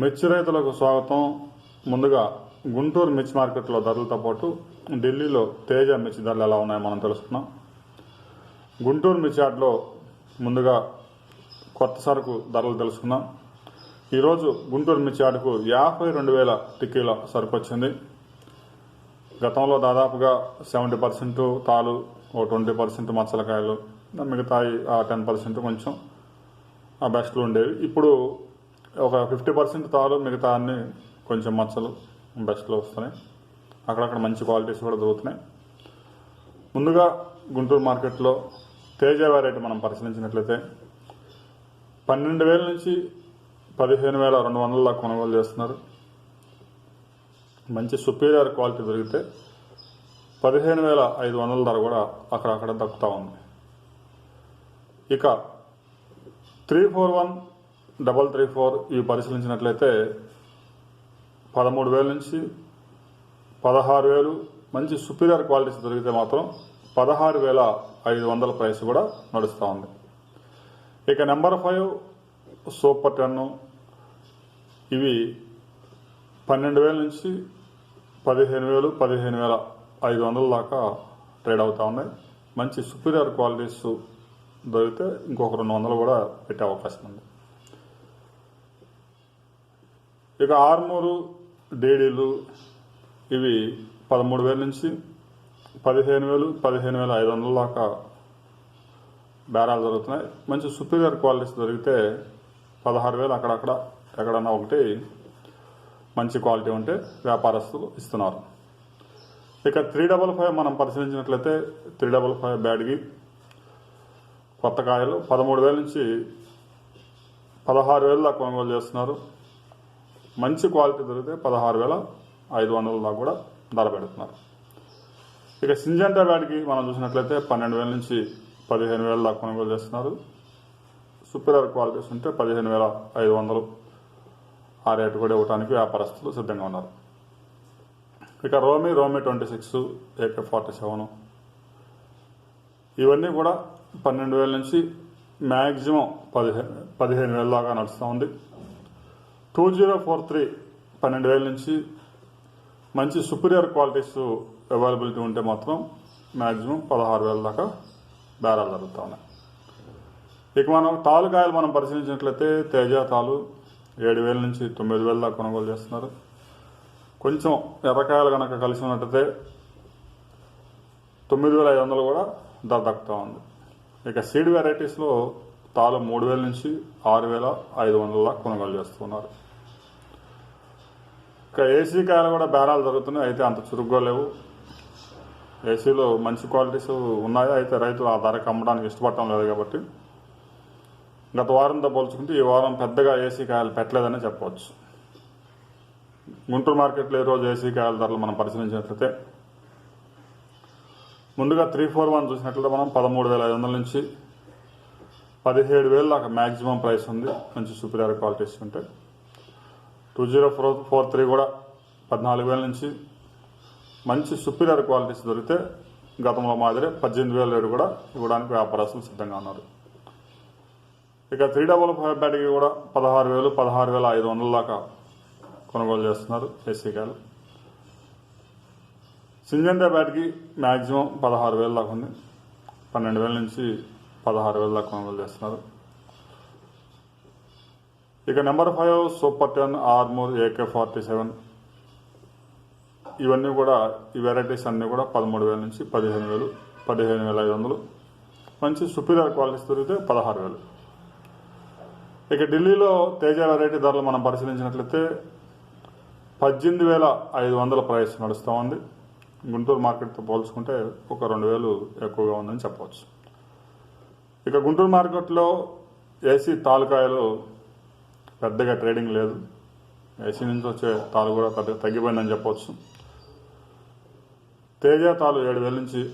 మిర్చి రైతులకు స్వాగతం. ముందుగా గుంటూరు మిర్చి మార్కెట్లో ధరలతో పాటు ఢిల్లీలో తేజ మిర్చి ధరలు ఎలా ఉన్నాయో మనం తెలుసుకున్నాం గుంటూరు మిర్చి యార్డ్లో ముందుగా కొత్త సరుకు ధరలు తెలుసుకున్నాం ఈరోజు గుంటూరు మిర్చి యార్డుకు యాభై రెండు వేల టిక్కీల సరుకు వచ్చింది. గతంలో దాదాపుగా సెవెంటీ పర్సెంట్ తాలు ఓ ట్వంటీ పర్సెంట్ మచ్చలకాయలు మిగతాయి ఆ టెన్ పర్సెంట్ కొంచెం ఆ బెస్ట్లు ఉండేవి. ఇప్పుడు ఒక ఫిఫ్టీ పర్సెంట్ తాలు మిగతా అన్ని కొంచెం మచ్చలు బెస్ట్లో వస్తున్నాయి. అక్కడక్కడ మంచి క్వాలిటీస్ కూడా దొరుకుతున్నాయి. ముందుగా గుంటూరు మార్కెట్లో తేజ వెరైటీ మనం పరిశీలించినట్లయితే పన్నెండు వేల నుంచి పదిహేను వేల రెండు వందల దాకా కొనుగోలు చేస్తున్నారు. మంచి సుపీరియర్ క్వాలిటీ దొరికితే పదిహేను వేల ఐదు వందల ధర కూడా అక్కడక్కడ దక్కుతూ ఉంది. ఇక three four one double three four ఇవి పరిశీలించినట్లయితే పదమూడు వేల నుంచి పదహారు వేలు మంచి సుపీరియర్ క్వాలిటీస్ దొరికితే మాత్రం పదహారు వేల ఐదు వందల ప్రైస్ కూడా నడుస్తూ ఉంది. ఇక నెంబర్ ఫైవ్ సూపర్ టెన్. ఇవి పన్నెండు వేల నుంచి పదిహేను వేలు పదిహేను వేల ఐదు వందల దాకా ట్రేడ్ అవుతూ ఉన్నాయి. మంచి సుపీరియర్ క్వాలిటీస్ దొరికితే ఇంకొక రెండు వందలు కూడా పెట్టే అవకాశం ఉంది. ఇక ఆర్మూరు డేడీలు ఇవి పదమూడు వేల నుంచి పదిహేను వేలు పదిహేను వేల ఐదు వందల దాకా బేరాలు జరుగుతున్నాయి. మంచి సుపీరియర్ క్వాలిటీస్ దొరికితే పదహారు వేలు అక్కడక్కడ ఎక్కడన్నా ఒకటి మంచి క్వాలిటీ ఉంటే వ్యాపారస్తులు ఇస్తున్నారు. ఇక త్రీ డబల్ ఫైవ్ మనం పరిశీలించినట్లయితే త్రీ డబల్ ఫైవ్ బ్యాడ్గి కొత్త కాయలు పదమూడు వేల నుంచి పదహారు వేలు దాకా కొనుగోలు చేస్తున్నారు. మంచి క్వాలిటీ దొరికితే పదహారు వేల ఐదు వందల దాకా కూడా ధర పెడుతున్నారు. ఇక సింజంటా బ్యాడ్కి మనం చూసినట్లయితే పన్నెండు వేల నుంచి పదిహేను వేల దాకా కొనుగోలు చేస్తున్నారు. సుపీరియర్ క్వాలిటీస్ ఉంటే పదిహేను వేల ఐదు వందలు ఆ రేటు కూడా ఇవ్వడానికి వ్యాపారస్తులు సిద్ధంగా ఉన్నారు. ఇక రోమి రోమి twenty six AK forty seven. ఇవన్నీ కూడా పన్నెండు వేల నుంచి మ్యాక్సిమం పదిహేను పదిహేను వేల దాకా నడుస్తూ ఉంది. టూ జీరో ఫోర్ త్రీ పన్నెండు వేల నుంచి మంచి సుపీరియర్ క్వాలిటీస్ అవైలబిలిటీ ఉంటే మాత్రం మ్యాక్సిమం పదహారు వేల దాకా బేరాలు జరుగుతూ ఉన్నాయి. ఇక మనం తాలుకాయలు మనం పరిశీలించినట్లయితే తేజ తాలు ఏడు వేల నుంచి తొమ్మిది వేల దాకా కొనుగోలు చేస్తున్నారు. కొంచెం ఎర్రకాయలు కనుక కలిసి ఉన్నట్టయితే తొమ్మిది వేల ఐదు వందలు కూడా ధర దక్కుతూ ఉంది. ఇక సీడ్ వెరైటీస్లో తాలు మూడు వేల నుంచి ఆరు వేల ఐదు వందల దాకా కొనుగోలు చేస్తున్నారు. ఇక ఏసీ కాయలు కూడా బేరాలు జరుగుతున్నాయి. అయితే అంత చురుగ్గా లేవు. ఏసీలో మంచి క్వాలిటీస్ ఉన్నాయి? అయితే రైతులు ఆ ధరకు అమ్మడానికి ఇష్టపడటం లేదు కాబట్టి గత వారంతో పోల్చుకుంటే ఈ వారం పెద్దగా ఏసీ కాయలు పెట్టలేదని చెప్పవచ్చు. గుంటూరు మార్కెట్లో ఈ రోజు ఏసీ కాయల ధరలు మనం పరిశీలించినట్లయితే ముందుగా త్రీ ఫోర్ వన్ చూసినట్లయితే మనం పదమూడు వేల ఐదు వందల నుంచి పదిహేడు వేలు దాకా మ్యాక్సిమం ప్రైస్ ఉంది. మంచి సూపీరియర్ క్వాలిటీస్ ఉంటాయి two zero four four three కూడా పద్నాలుగు వేల నుంచి మంచి సుపీరియర్ క్వాలిటీస్ దొరికితే గతంలో మాదిరి పద్దెనిమిది వేల ఏడు కూడా ఇవ్వడానికి వ్యాపారస్తులు సిద్ధంగా ఉన్నారు. ఇక త్రీ డబల్ ఫైవ్ బ్యాటరీ కూడా పదహారు వేలు పదహారు వేల ఐదు వందల దాకా కొనుగోలు చేస్తున్నారు ఏసీ కాయలు సింజంటా బ్యాట్కి మ్యాక్సిమం పదహారు వేల దాకా ఉంది. పన్నెండు వేల నుంచి పదహారు వేల దాకా కొనుగోలు చేస్తున్నారు. ఇక number five super ten Armoor AK forty seven. ఇవన్నీ కూడా ఈ వెరైటీస్ అన్నీ కూడా పదమూడు వేల నుంచి పదిహేను వేలు పదిహేను వేల ఐదు వందలు. మంచి సుపీరియర్ క్వాలిటీస్ దొరికితే పదహారు వేలు. ఇక ఢిల్లీలో తేజ వెరైటీ ధరలు మనం పరిశీలించినట్లయితే పద్దెనిమిది వేల ఐదు వందల ప్రైస్ నడుస్తూ ఉంది. గుంటూరు మార్కెట్తో పోల్చుకుంటే ఒక రెండు వేలు ఎక్కువగా ఉందని చెప్పవచ్చు. ఇక గుంటూరు మార్కెట్లో ఏసీ తాలూకాయలు పెద్దగా ట్రేడింగ్ లేదు. ఏసీ నుంచి వచ్చే తాలు కూడా పెద్దగా తగ్గిపోయిందని చెప్పవచ్చు. తేజ తాలు ఏడు వేల నుంచి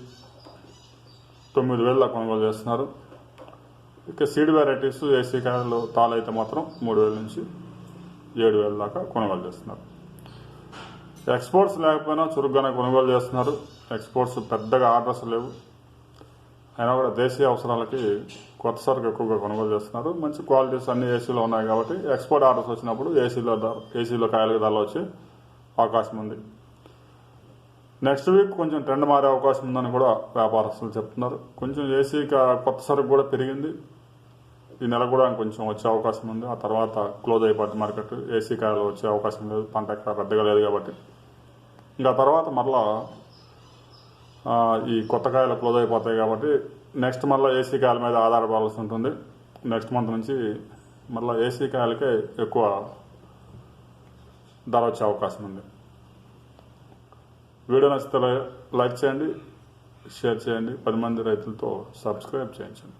తొమ్మిది వేల దాకా కొనుగోలు చేస్తున్నారు. ఇక సీడ్ వెరైటీస్ ఏసీ కార్లు తాలు అయితే మాత్రం మూడు వేల నుంచి ఏడు వేల దాకా కొనుగోలు చేస్తున్నారు. ఎక్స్పోర్ట్స్ లేకపోయినా చురుగ్గానే కొనుగోలు చేస్తున్నారు. ఎక్స్పోర్ట్స్ పెద్దగా ఆర్డర్స్ లేవు. అయినా కూడా దేశీయ అవసరాలకి కొత్త సరుకు ఎక్కువగా కొనుగోలు చేస్తున్నారు. మంచి క్వాలిటీస్ అన్ని ఏసీలో ఉన్నాయి కాబట్టి ఎక్స్పోర్ట్ ఆర్డర్స్ వచ్చినప్పుడు ఏసీలో ఏసీలో కాయలకు ధరలు వచ్చే అవకాశం ఉంది. నెక్స్ట్ వీక్ కొంచెం ట్రెండ్ మారే అవకాశం ఉందని కూడా వ్యాపారస్తులు చెప్తున్నారు. కొంచెం ఏసీ కా- కొత్త సరుకు కూడా పెరిగింది. ఈ నెల కూడా కొంచెం వచ్చే అవకాశం ఉంది. ఆ తర్వాత క్లోజ్ అయిపోద్ది మార్కెట్ ఏసీ కాయలు వచ్చే అవకాశం లేదు. పంట ఎక్కడ పెద్దగా లేదు కాబట్టి. ఇంకా తర్వాత మరలా ఈ కొత్త కాయలు క్లోజ్ అయిపోతాయి కాబట్టి నెక్స్ట్ మళ్ళీ ఏసీ కాయల మీద ఆధారపడాల్సి ఉంటుంది. నెక్స్ట్ మంత్ నుంచి మళ్ళీ ఏసీ కాయలకే ఎక్కువ ధర వచ్చే అవకాశం ఉంది. వీడియో నచ్చితే లైక్ చేయండి షేర్ చేయండి. పది మంది రైతులతో సబ్స్క్రైబ్ చేయించండి.